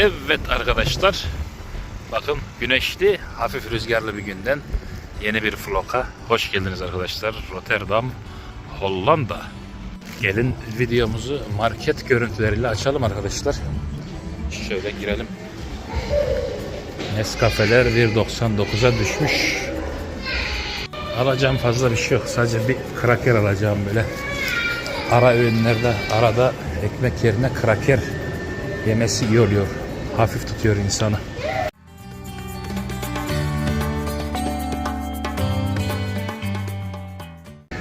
Evet arkadaşlar. Bakın güneşli, hafif rüzgarlı bir günden yeni bir vloga. Hoş geldiniz arkadaşlar. Rotterdam, Hollanda. Gelin videomuzu market görüntüleriyle açalım arkadaşlar. Şöyle girelim. Nescafeler 1.99'a düşmüş. Alacağım fazla bir şey yok. Sadece bir kraker alacağım böyle. Ara öğünlerde arada ekmek yerine kraker yemesi iyi oluyor. Hafif tutuyor insanı.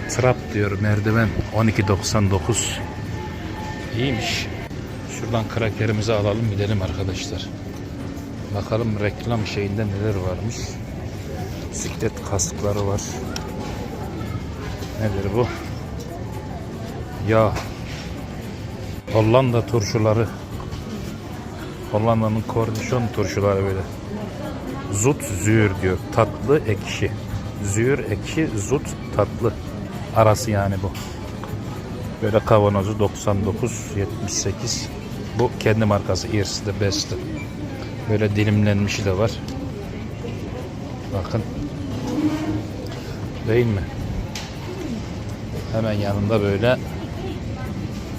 Trap diyor merdiven 12.99 İyiymiş. Şuradan krakerimizi alalım gidelim arkadaşlar. Bakalım reklam şeyinde neler varmış. Bisiklet kaskları var. Nedir bu? Ya Hollanda turşuları Hollanda'nın kornişon turşuları böyle. Zut züğür diyor. Tatlı ekşi. Züğür ekşi, zut tatlı. Arası yani bu. Böyle kavanozu 99 78. Bu kendi markası Ears the Best. Böyle dilimlenmişi de var. Bakın. Değil mi? Hemen yanında böyle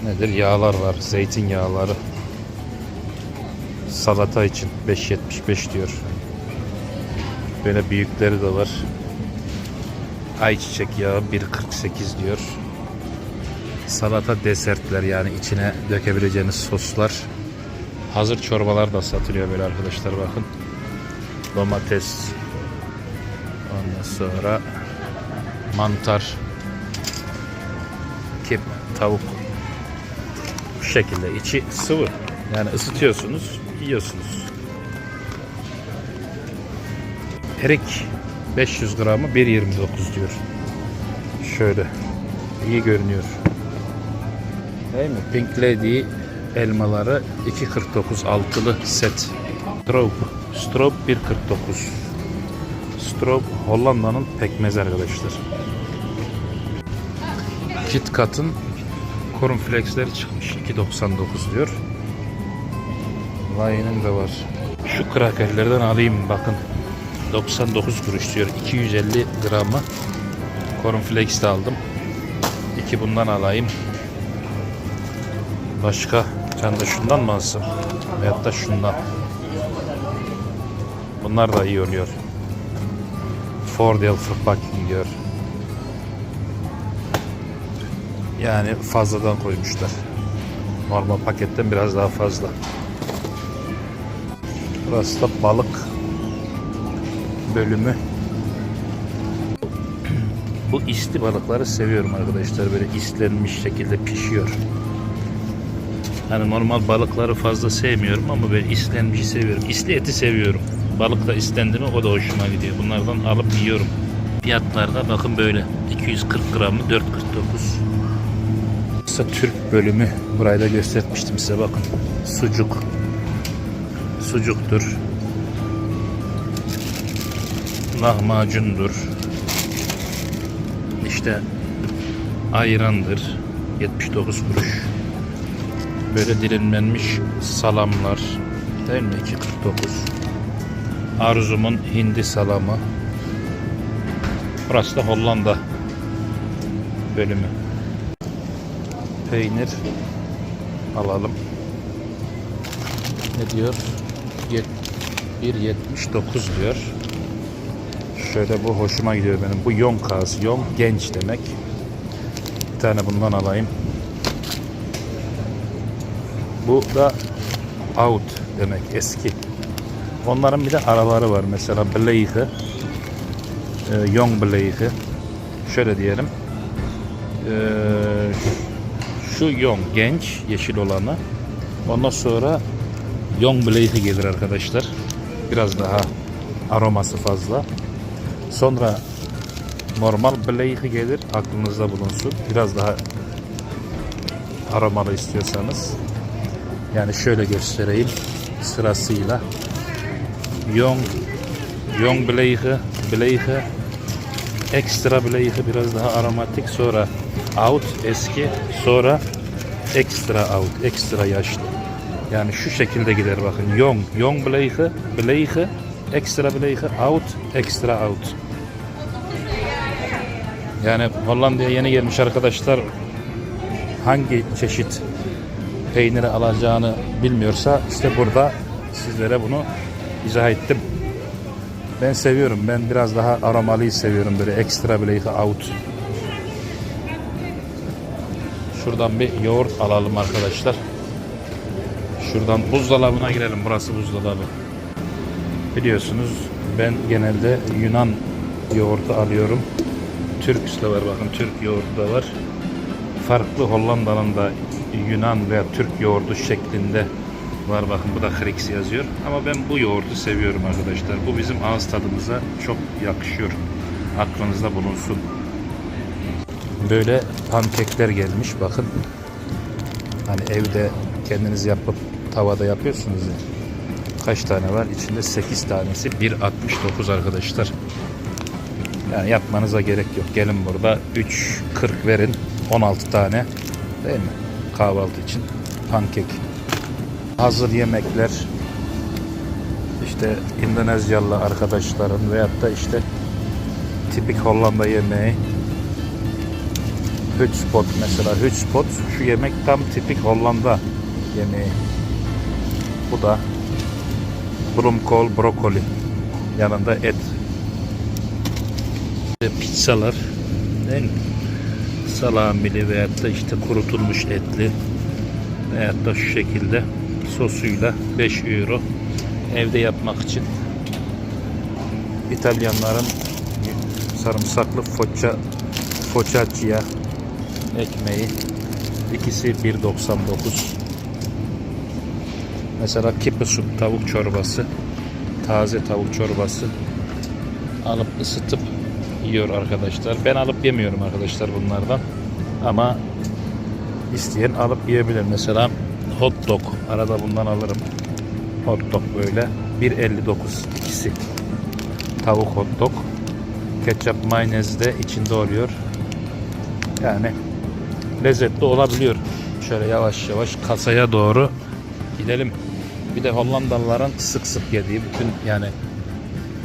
nedir? Yağlar var. Zeytin yağları. Salata için 5.75 diyor. Böyle büyükleri de var. Ayçiçek yağı 1.48 diyor. Salata desertler yani içine dökebileceğiniz soslar. Hazır çorbalar da satılıyor böyle arkadaşlar bakın. Domates. Ondan sonra mantar. Kip, tavuk. Bu şekilde içi sıvı. Yani ısıtıyorsunuz, yiyorsunuz. Erik 500 gramı 1.29 diyor. Şöyle. iyi görünüyor. Değil mi? Pink Lady elmaları 2.49 altılı set. Stroop. Stroop 1.49. Stroop Hollanda'nın pekmezi arkadaşlar. KitKat'ın cornflakesleri çıkmış. 2.99 diyor. Layının da var. Şu krakerlerden alayım bakın. 99 kuruş diyor. 250 gramı cornflakes de aldım. İki bundan alayım. Başka sen de şundan mı alsın? Veyahut da şundan. Bunlar da iyi oluyor. Fordel Verpacking diyor. Yani fazladan koymuşlar. Normal paketten biraz daha fazla. Burası da balık bölümü. Bu isli balıkları seviyorum arkadaşlar. Böyle islenmiş şekilde pişiyor. Hani normal balıkları fazla sevmiyorum ama böyle islenmişi seviyorum. İsli eti seviyorum. Balık da islendi mi o da hoşuma gidiyor. Bunlardan alıp yiyorum. Fiyatlarda bakın böyle. 240 gramı 4.49. Burası Türk bölümü. Burayı da göstermiştim size bakın. Sucuk. Sucuktur. Lahmacundur. İşte ayrandır. 79 kuruş. Böyle dilimlenmiş salamlar. Değil mi? 2.49. Arzum'un hindi salamı. Burası da Hollanda bölümü. Peynir alalım. Ne diyor? 1.79 diyor. Şöyle bu hoşuma gidiyor benim. Bu Yong kağısı. Yong genç demek. Bir tane bundan alayım. Bu da out demek eski. Onların bir de araları var. Mesela Bleiche. E, Young Bleiche. Şöyle diyelim. E, şu Young genç yeşil olanı. Ondan sonra Young Bleiche gelir arkadaşlar. Biraz daha aroması fazla. Sonra normal Bleiche gelir. Aklınızda bulunsun. Biraz daha aromalı istiyorsanız. Yani şöyle göstereyim sırasıyla. Young Young Bleiche, Bleiche Extra Bleiche biraz daha aromatik. Sonra Out eski. Sonra Extra Out. Ekstra yaşlı. Yani şu şekilde gider bakın. Yong, yong belayı, belayı, ekstra belayı, out, ekstra out. Yani Hollanda'ya yeni gelmiş arkadaşlar hangi çeşit peyniri alacağını bilmiyorsa işte burada sizlere bunu izah ettim. Ben seviyorum. Ben biraz daha aromalıyı seviyorum. Böyle ekstra belayı, out. Şuradan bir yoğurt alalım arkadaşlar. Şuradan buzdolabına girelim. Burası buzdolabı. Biliyorsunuz ben genelde Yunan yoğurdu alıyorum. Türk de var bakın Türk yoğurdu da var. Farklı Hollanda'nın da Yunan veya Türk yoğurdu şeklinde var bakın bu da Grix yazıyor. Ama ben bu yoğurdu seviyorum arkadaşlar. Bu bizim ağız tadımıza çok yakışıyor. Aklınızda bulunsun. Böyle pankekler gelmiş bakın. Hani evde kendiniz yapıp tavada yapıyorsunuz ya. Kaç tane var? İçinde 8 tanesi 1.69 arkadaşlar. Yani yapmanıza gerek yok. Gelin burada 3.40 verin. 16 tane. Değil mi? Kahvaltı için pankek. Hazır yemekler. İşte Endonezyalı arkadaşların veyahut da işte tipik Hollanda yemeği. Hutspot mesela. Hutspot şu yemek tam tipik Hollanda yemeği. Bu da brumkol brokoli. Yanında et. Pizzalar. Değil mi? Salamili veyahut da işte kurutulmuş etli veyahut da şu şekilde sosuyla 5 euro evde yapmak için İtalyanların sarımsaklı foccia focaccia ekmeği ikisi 1.99 mesela kipi sup tavuk çorbası taze tavuk çorbası alıp ısıtıp yiyor arkadaşlar. Ben alıp yemiyorum arkadaşlar bunlardan ama isteyen alıp yiyebilir. Mesela hot dog arada bundan alırım. Hot dog böyle 1.59 ikisi. Tavuk hot dog ketçap mayonez de içinde oluyor. Yani lezzetli olabiliyor. Şöyle yavaş yavaş kasaya doğru gidelim. Bir de Hollandalıların sık sık yediği bütün yani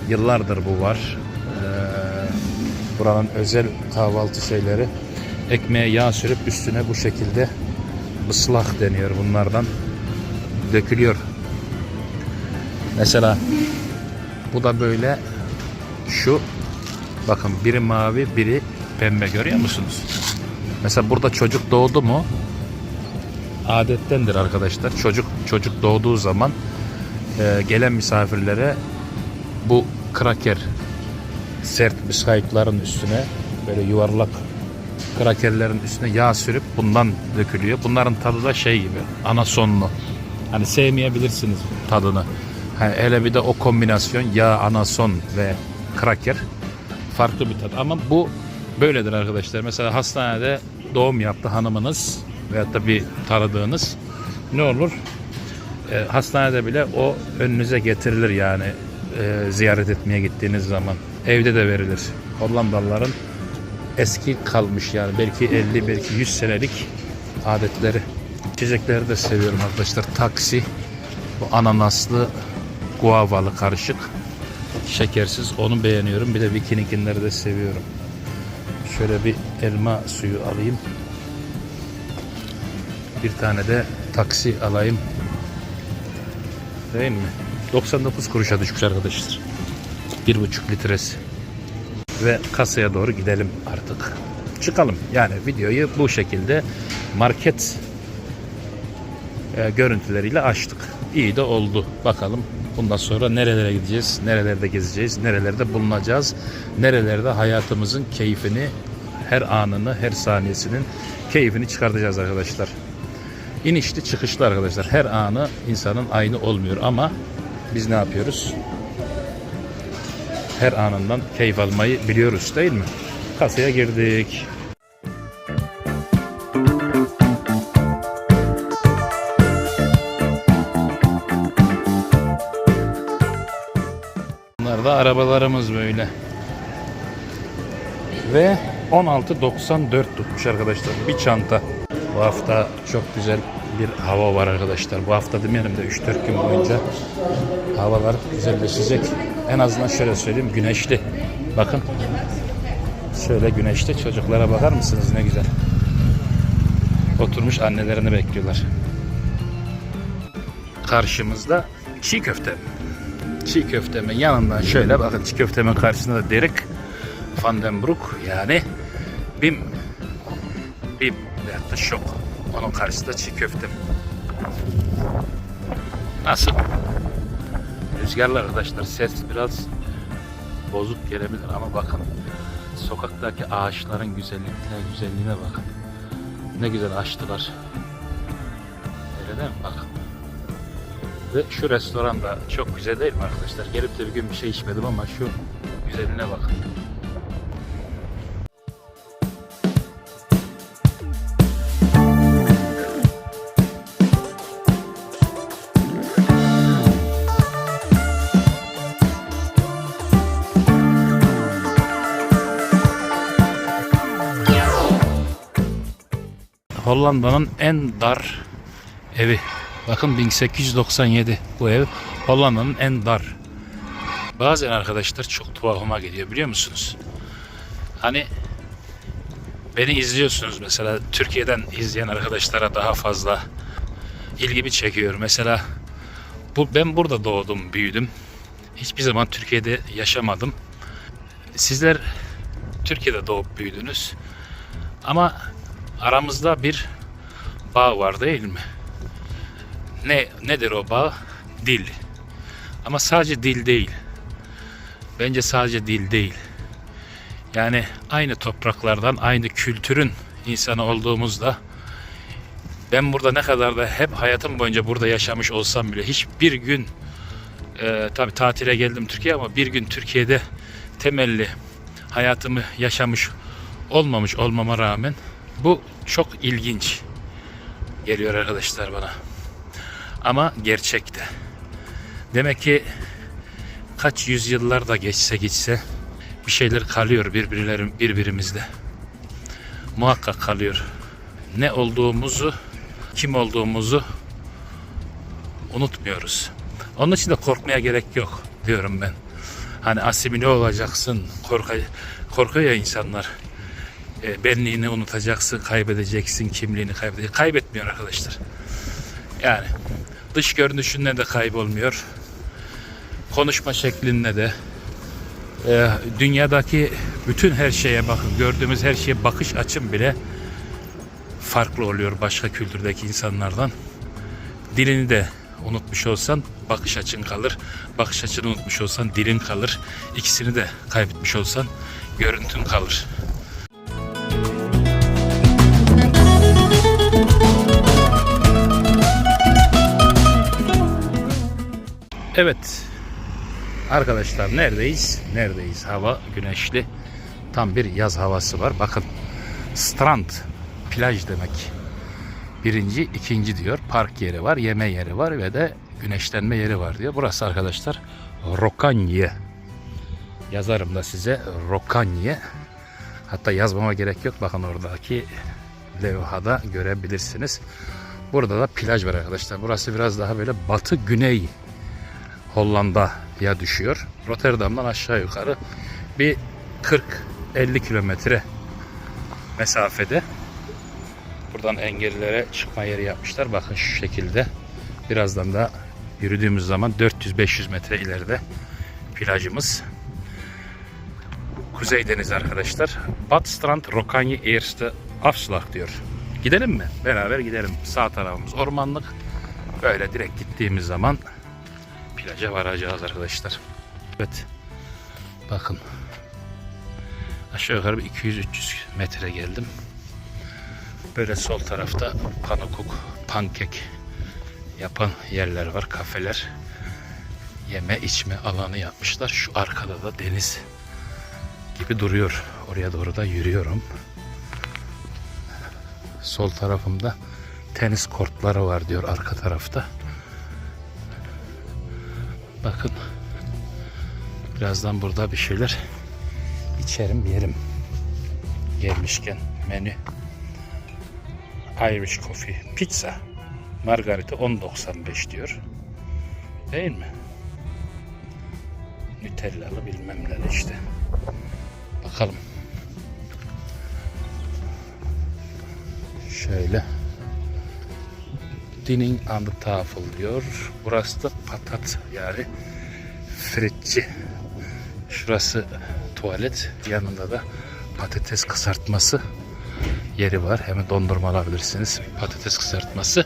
yıllardır bu var. Ee, buranın özel kahvaltı şeyleri. Ekmeğe yağ sürüp üstüne bu şekilde ıslak deniyor bunlardan. Dökülüyor. Mesela bu da böyle şu bakın biri mavi biri pembe görüyor musunuz? Mesela burada çocuk doğdu mu adettendir arkadaşlar. Çocuk çocuk doğduğu zaman e, gelen misafirlere bu kraker sert biskaytların üstüne böyle yuvarlak krakerlerin üstüne yağ sürüp bundan dökülüyor. Bunların tadı da şey gibi anasonlu. Hani sevmeyebilirsiniz tadını. Hani hele bir de o kombinasyon yağ, anason ve kraker farklı bir tat. Ama bu böyledir arkadaşlar. Mesela hastanede doğum yaptı hanımınız veyahut da bir tanıdığınız ne olur? E, hastanede bile o önünüze getirilir yani e, ziyaret etmeye gittiğiniz zaman. Evde de verilir. Hollandalıların eski kalmış yani belki 50 belki 100 senelik adetleri. İçecekleri de seviyorum arkadaşlar. Taksi, bu ananaslı, guavalı karışık. Şekersiz onu beğeniyorum. Bir de Viking'inleri de seviyorum. Şöyle bir elma suyu alayım. Bir tane de taksi alayım. Değil mi? 99 kuruşa düşmüş arkadaşlar. 1,5 litresi. Ve kasaya doğru gidelim artık. Çıkalım. Yani videoyu bu şekilde market e, görüntüleriyle açtık. İyi de oldu. Bakalım bundan sonra nerelere gideceğiz, nerelerde gezeceğiz, nerelerde bulunacağız, nerelerde hayatımızın keyfini, her anını, her saniyesinin keyfini çıkartacağız arkadaşlar. İnişli çıkışlı arkadaşlar. Her anı insanın aynı olmuyor ama biz ne yapıyoruz? Her anından keyif almayı biliyoruz değil mi? Kasaya girdik. Bunlar da arabalarımız böyle. Ve 16.94 tutmuş arkadaşlar bir çanta. Bu hafta çok güzel bir hava var arkadaşlar. Bu hafta demeyelim de 3-4 gün boyunca havalar güzelleşecek. En azından şöyle söyleyeyim güneşli. Bakın şöyle güneşli çocuklara bakar mısınız ne güzel. Oturmuş annelerini bekliyorlar. Karşımızda çiğ köfte. Çiğ köftemin yanından şöyle bakın çiğ köftemin karşısında da Derek Van den Broek yani Bim Bim veyahut da şok. Onun karşısında çiğ köftem. Nasıl? Rüzgarlı arkadaşlar ses biraz bozuk gelebilir ama bakın sokaktaki ağaçların güzelliğine, güzelliğine bakın. Ne güzel açtılar. Öyle değil mi? Bakın. Ve şu restoran da çok güzel değil mi arkadaşlar? Gelip de bir gün bir şey içmedim ama şu güzelliğine bakın. Hollanda'nın en dar evi. Bakın 1897 bu ev Hollanda'nın en dar. Bazen arkadaşlar çok tuhafıma geliyor biliyor musunuz? Hani beni izliyorsunuz mesela Türkiye'den izleyen arkadaşlara daha fazla ilgimi çekiyor. Mesela bu ben burada doğdum, büyüdüm. Hiçbir zaman Türkiye'de yaşamadım. Sizler Türkiye'de doğup büyüdünüz. Ama aramızda bir bağ var değil mi? Ne nedir o bağ? Dil. Ama sadece dil değil. Bence sadece dil değil. Yani aynı topraklardan, aynı kültürün insanı olduğumuzda ben burada ne kadar da hep hayatım boyunca burada yaşamış olsam bile hiçbir gün e, tabi tatile geldim Türkiye ama bir gün Türkiye'de temelli hayatımı yaşamış olmamış olmama rağmen bu çok ilginç geliyor arkadaşlar bana. Ama gerçekte. Demek ki kaç yüzyıllar da geçse geçse bir şeyler kalıyor birbirlerim birbirimizde. Muhakkak kalıyor. Ne olduğumuzu, kim olduğumuzu unutmuyoruz. Onun için de korkmaya gerek yok diyorum ben. Hani asimile olacaksın, korka, korkuyor ya insanlar. E, benliğini unutacaksın, kaybedeceksin, kimliğini kaybedeceksin. Kaybetmiyor arkadaşlar. Yani dış görünüşünde de kaybolmuyor. Konuşma şeklinle de e, dünyadaki bütün her şeye bakın, gördüğümüz her şeye bakış açım bile farklı oluyor başka kültürdeki insanlardan. Dilini de unutmuş olsan bakış açın kalır. Bakış açını unutmuş olsan dilin kalır. İkisini de kaybetmiş olsan görüntün kalır. Evet. Arkadaşlar neredeyiz? Neredeyiz? Hava güneşli. Tam bir yaz havası var. Bakın. Strand. Plaj demek. Birinci, ikinci diyor. Park yeri var, yeme yeri var ve de güneşlenme yeri var diyor. Burası arkadaşlar Rokanye. Yazarım da size Rokanye. Hatta yazmama gerek yok. Bakın oradaki levhada görebilirsiniz. Burada da plaj var arkadaşlar. Burası biraz daha böyle batı güney Hollanda'ya düşüyor. Rotterdam'dan aşağı yukarı bir 40-50 kilometre mesafede. Buradan engellilere çıkma yeri yapmışlar. Bakın şu şekilde. Birazdan da yürüdüğümüz zaman 400-500 metre ileride plajımız. Kuzey Deniz arkadaşlar. Badstrand Rokanje Eerste Afslag diyor. Gidelim mi? Beraber gidelim. Sağ tarafımız ormanlık. Böyle direkt gittiğimiz zaman plaja varacağız arkadaşlar. Evet. Bakın. Aşağı yukarı bir 200-300 metre geldim. Böyle sol tarafta panokuk, pankek yapan yerler var, kafeler. Yeme içme alanı yapmışlar. Şu arkada da deniz gibi duruyor. Oraya doğru da yürüyorum. Sol tarafımda tenis kortları var diyor arka tarafta. Bakın. Birazdan burada bir şeyler içerim yerim. Gelmişken menü. Irish Coffee. Pizza. Margarita 10.95 diyor. Değil mi? Nutellalı bilmem ne işte. Bakalım. Şöyle. Dining the tafel diyor. Burası da patat yani fritçi. Şurası tuvalet. Yanında da patates kızartması yeri var. Hemen dondurma alabilirsiniz. Patates kızartması.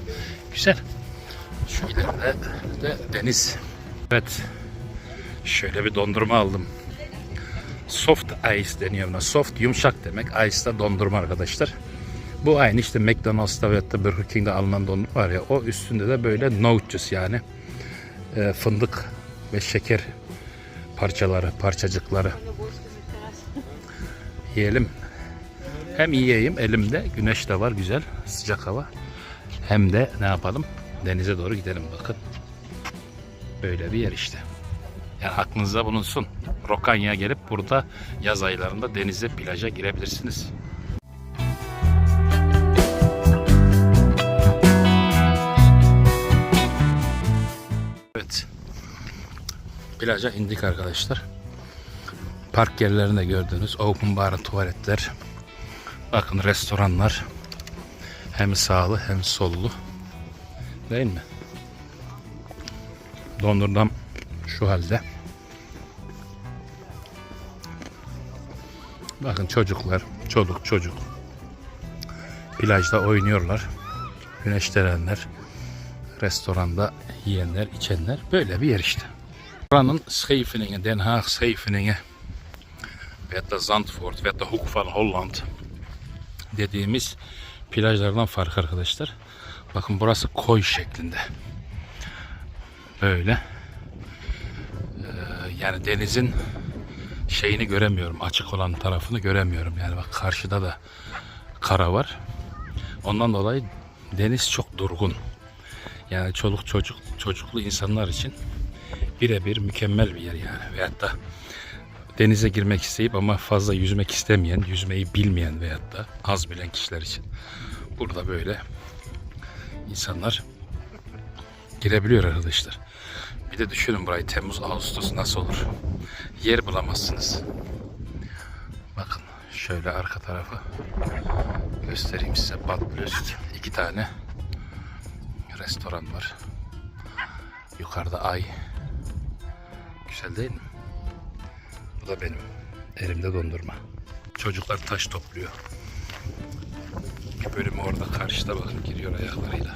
Güzel. Şu ileride de deniz. Evet. Şöyle bir dondurma aldım. Soft ice deniyor buna. Soft yumuşak demek. Ice da dondurma arkadaşlar. Bu aynı işte McDonald's'ta veya da Burger King'de alınan dondurma var ya o üstünde de böyle notes yani e, fındık ve şeker parçaları, parçacıkları. Yiyelim. Hem yiyeyim elimde güneş de var güzel sıcak hava. Hem de ne yapalım denize doğru gidelim bakın. Böyle bir yer işte. Yani aklınızda bulunsun. Rokanya'ya gelip burada yaz aylarında denize, plaja girebilirsiniz. Plaja indik arkadaşlar. Park yerlerinde gördüğünüz open bar tuvaletler. Bakın restoranlar. Hem sağlı hem sollu. Değil mi? Dondurmam şu halde. Bakın çocuklar, çoluk çocuk plajda oynuyorlar. Güneşlenenler, restoranda yiyenler, içenler böyle bir yer işte. Buranın Scheveningen, Den Haag Scheveningen ve da Zandvoort ve da Hoek van Holland dediğimiz plajlardan farkı arkadaşlar. Bakın burası koy şeklinde. Böyle. Ee, yani denizin şeyini göremiyorum. Açık olan tarafını göremiyorum. Yani bak karşıda da kara var. Ondan dolayı deniz çok durgun. Yani çoluk çocuk çocuklu insanlar için birebir mükemmel bir yer yani. Veyahut da denize girmek isteyip ama fazla yüzmek istemeyen, yüzmeyi bilmeyen veyahut da az bilen kişiler için. Burada böyle insanlar girebiliyor arkadaşlar. Bir de düşünün burayı Temmuz, Ağustos nasıl olur? Yer bulamazsınız. Bakın şöyle arka tarafı göstereyim size. Bad Blöst. iki tane restoran var. Yukarıda ay. Güzel değil mi? Bu da benim. Elimde dondurma. Çocuklar taş topluyor. Bir bölümü orada karşıda bakın giriyor ayaklarıyla.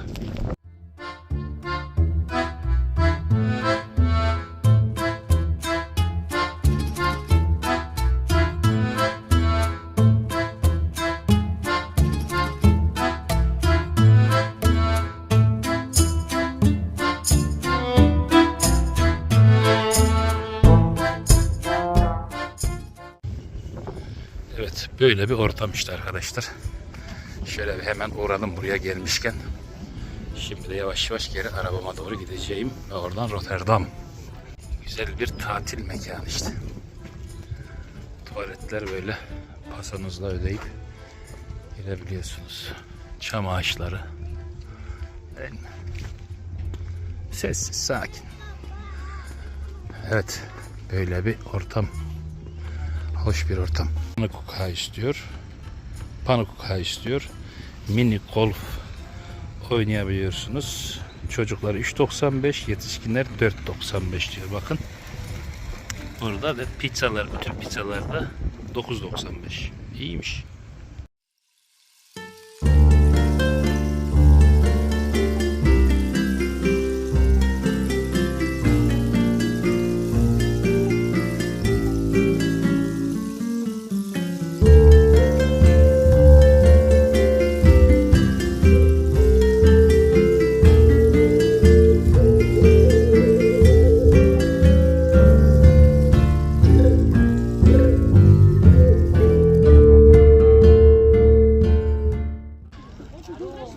Böyle bir ortam işte arkadaşlar. Şöyle bir hemen uğradım buraya gelmişken. Şimdi de yavaş yavaş geri arabama doğru gideceğim. Ve oradan Rotterdam. Güzel bir tatil mekanı işte. Tuvaletler böyle pasanızla ödeyip girebiliyorsunuz. Çam ağaçları. Sessiz, sakin. Evet, böyle bir ortam. Hoş bir ortam. Panukuka istiyor. Panukuka istiyor. Mini golf oynayabiliyorsunuz. Çocuklar 3.95, yetişkinler 4.95 diyor bakın. Burada da pizzalar, bütün pizzalar da 9.95. İyiymiş.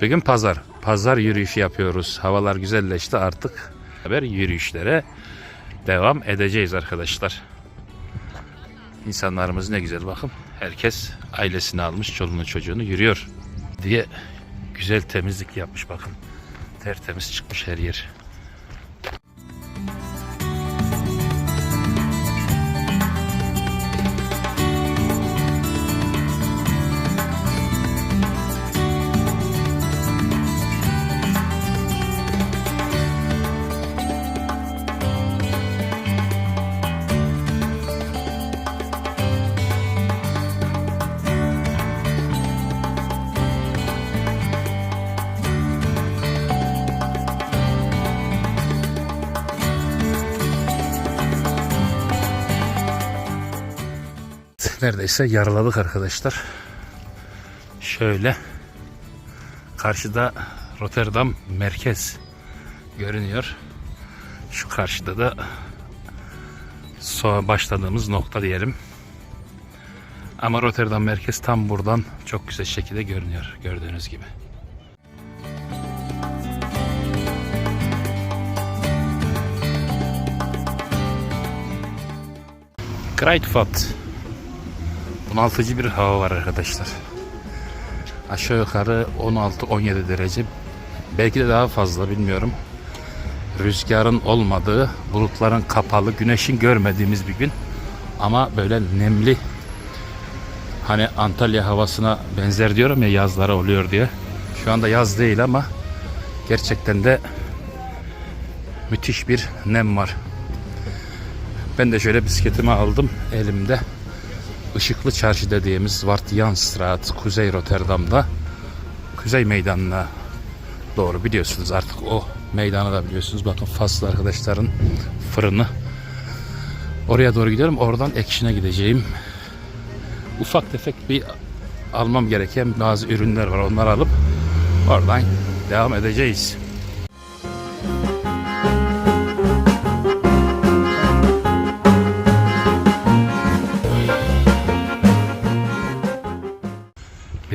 Bugün pazar. Pazar yürüyüşü yapıyoruz. Havalar güzelleşti artık. Haber yürüyüşlere devam edeceğiz arkadaşlar. İnsanlarımız ne güzel bakın. Herkes ailesini almış, çoluğunu çocuğunu yürüyor diye güzel temizlik yapmış bakın. Tertemiz çıkmış her yer. Neredeyse yaraladık arkadaşlar. Şöyle karşıda Rotterdam merkez görünüyor. Şu karşıda da başladığımız nokta diyelim. Ama Rotterdam merkez tam buradan çok güzel şekilde görünüyor gördüğünüz gibi. Kruidvat. Bunaltıcı bir hava var arkadaşlar. Aşağı yukarı 16-17 derece. Belki de daha fazla bilmiyorum. Rüzgarın olmadığı, bulutların kapalı, güneşin görmediğimiz bir gün. Ama böyle nemli. Hani Antalya havasına benzer diyorum ya yazları oluyor diye. Şu anda yaz değil ama gerçekten de müthiş bir nem var. Ben de şöyle bisikletimi aldım elimde. Işıklı Çarşı dediğimiz Zwartjanstraat, Kuzey Rotterdam'da Kuzey Meydanı'na doğru biliyorsunuz artık o meydanı da biliyorsunuz. Bakın Faslı arkadaşların fırını. Oraya doğru gidiyorum. Oradan Ekşin'e gideceğim. Ufak tefek bir almam gereken bazı ürünler var. Onları alıp oradan devam edeceğiz.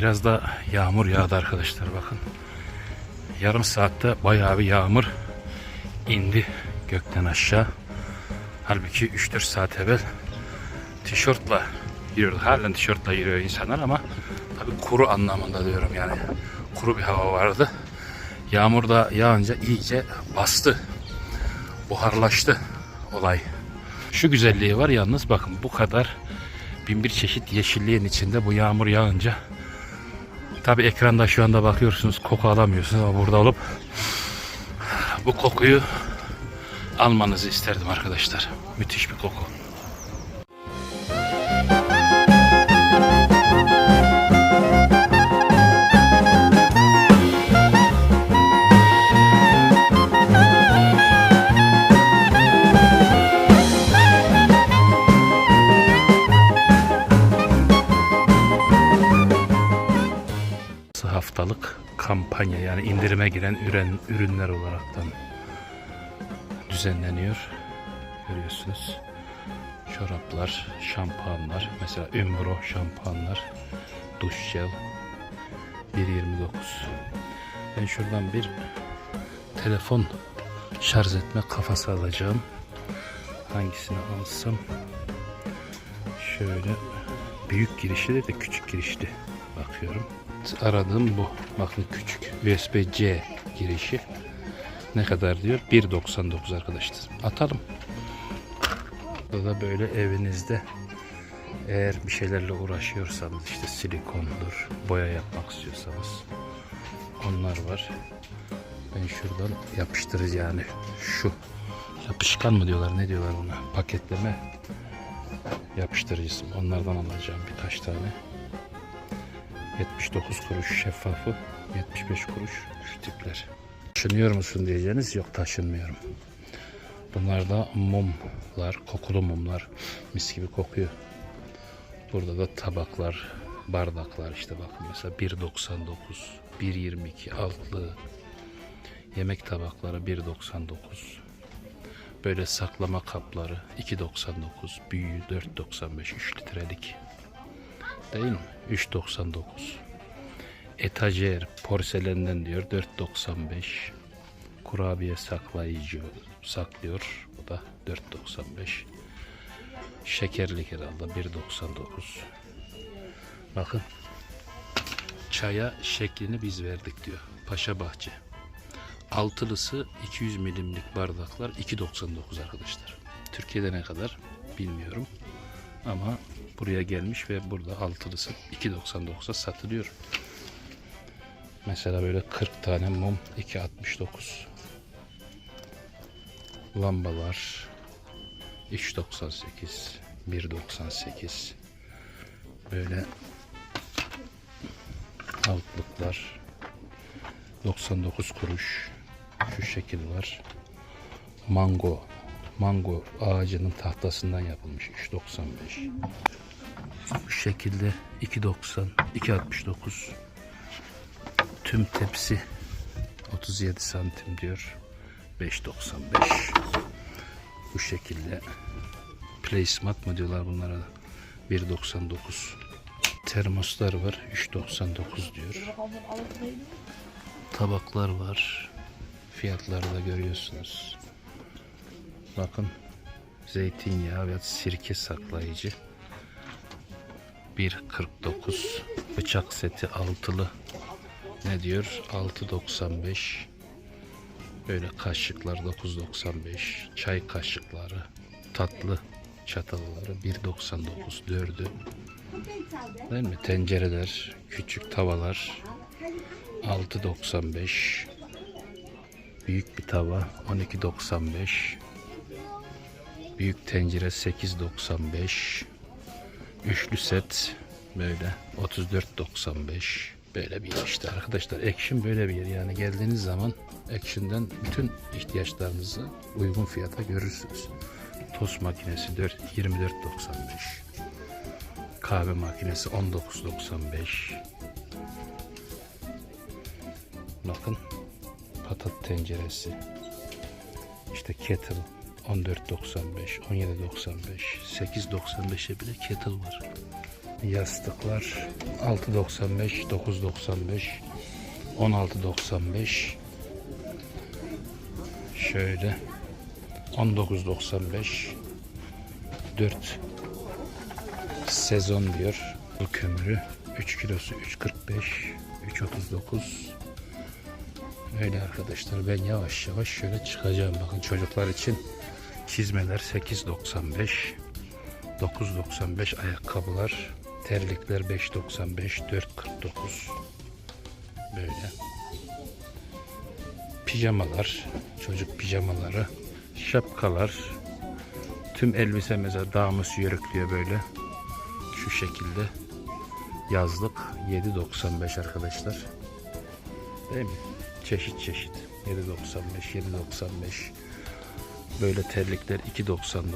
Biraz da yağmur yağdı arkadaşlar bakın. Yarım saatte bayağı bir yağmur indi gökten aşağı. Halbuki 3-4 saat evvel tişörtle yürüyordu. Halen tişörtle yürüyor insanlar ama tabii kuru anlamında diyorum yani. Kuru bir hava vardı. Yağmur da yağınca iyice bastı. Buharlaştı olay. Şu güzelliği var yalnız bakın bu kadar bin bir çeşit yeşilliğin içinde bu yağmur yağınca Tabi ekranda şu anda bakıyorsunuz koku alamıyorsunuz ama burada olup bu kokuyu almanızı isterdim arkadaşlar. Müthiş bir koku. Kampanya yani indirime giren ürün, ürünler olaraktan düzenleniyor. Görüyorsunuz. Çoraplar, şampuanlar, mesela Umbro şampuanlar, duş jel 1.29. Ben şuradan bir telefon şarj etme kafası alacağım. Hangisini alsam? Şöyle büyük girişli de küçük girişli bakıyorum aradığım bu. Bakın küçük USB-C girişi. Ne kadar diyor? 1.99 arkadaşlar. Atalım. Burada da böyle evinizde eğer bir şeylerle uğraşıyorsanız işte silikondur, boya yapmak istiyorsanız onlar var. Ben şuradan yapıştırıcı yani şu yapışkan mı diyorlar ne diyorlar ona paketleme yapıştırıcısı onlardan alacağım birkaç tane. 79 kuruş şeffafı, 75 kuruş şu tipler. Taşınıyor musun diyeceğiniz yok taşınmıyorum. Bunlar da mumlar, kokulu mumlar. Mis gibi kokuyor. Burada da tabaklar, bardaklar işte bakın mesela 1.99, 1.22 altlı. Yemek tabakları 1.99. Böyle saklama kapları 2.99, büyüğü 4.95, 3 litrelik. Değil mi? 3.99. Etajer porselenden diyor 4.95. Kurabiye saklayıcı saklıyor. Bu da 4.95. Şekerlik herhalde 1.99. Bakın çaya şeklini biz verdik diyor. Paşa Bahçe. Altılısı 200 milimlik bardaklar 2.99 arkadaşlar. Türkiye'de ne kadar bilmiyorum. Ama buraya gelmiş ve burada altılısı 2.99'a satılıyor. Mesela böyle 40 tane mum 2.69. Lambalar 3.98 1.98 böyle altlıklar 99 kuruş şu şekil var mango mango ağacının tahtasından yapılmış 3.95 bu şekilde 2.90 2.69 tüm tepsi 37 santim diyor. 5.95 bu şekilde placemat mı diyorlar bunlara? 1.99 termoslar var 3.99 diyor. Tabaklar var. Fiyatları da görüyorsunuz. Bakın zeytinyağı ve sirke saklayıcı 1.49 bıçak seti altılı. Ne diyor? 6.95 böyle kaşıklar 9.95 çay kaşıkları tatlı çatalları 1.99 dördü. Değil mi? Tencereler küçük tavalar 6.95 büyük bir tava 12.95 büyük tencere 8.95 üçlü set böyle 34.95 böyle bir yer işte arkadaşlar. Action böyle bir yer. Yani geldiğiniz zaman Action'dan bütün ihtiyaçlarınızı uygun fiyata görürsünüz. Tost makinesi 4 24.95 kahve makinesi 19.95 bakın patat tenceresi. İşte kettle 14.95 17.95 8.95'e bile kettle var. Yastıklar 6.95 9.95 16.95 şöyle 19.95 4 sezon diyor. Bu kömürü 3 kilosu 3.45 3.39 öyle arkadaşlar ben yavaş yavaş şöyle çıkacağım. Bakın çocuklar için çizmeler 8.95 9.95 ayakkabılar terlikler 5.95 4.49 böyle. Pijamalar çocuk pijamaları şapkalar tüm elbise mesela damus yörük böyle. Şu şekilde yazlık 7.95 arkadaşlar. Değil mi? Çeşit çeşit. 7.95 7.95 böyle terlikler 2.99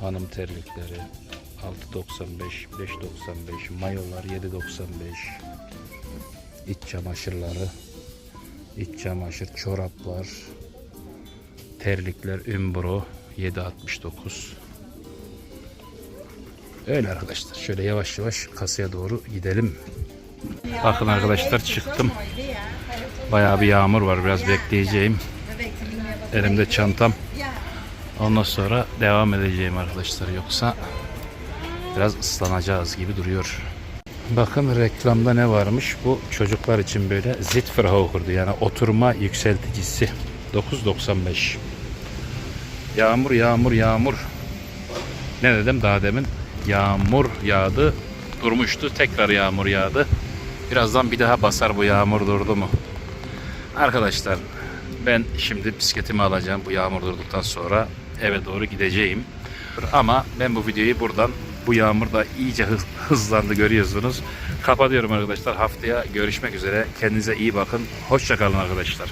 hanım terlikleri 6.95 5.95 mayolar 7.95 iç çamaşırları iç çamaşır çoraplar terlikler Umbro 7.69 öyle arkadaşlar şöyle yavaş yavaş kasaya doğru gidelim. Bakın arkadaşlar çıktım. Bayağı bir yağmur var biraz bekleyeceğim. Elimde çantam ondan sonra devam edeceğim arkadaşlar yoksa biraz ıslanacağız gibi duruyor bakın reklamda ne varmış bu çocuklar için böyle Zitverhocher'dı yani oturma yükselticisi 9.95 Yağmur yağmur yağmur. Ne dedim daha demin? Yağmur yağdı. Durmuştu. Tekrar yağmur yağdı. Birazdan bir daha basar bu yağmur durdu mu? Arkadaşlar ben şimdi bisikletimi alacağım bu yağmur durduktan sonra eve doğru gideceğim. Ama ben bu videoyu buradan bu yağmur da iyice hız- hızlandı görüyorsunuz. Kapatıyorum arkadaşlar. Haftaya görüşmek üzere. Kendinize iyi bakın. Hoşçakalın arkadaşlar.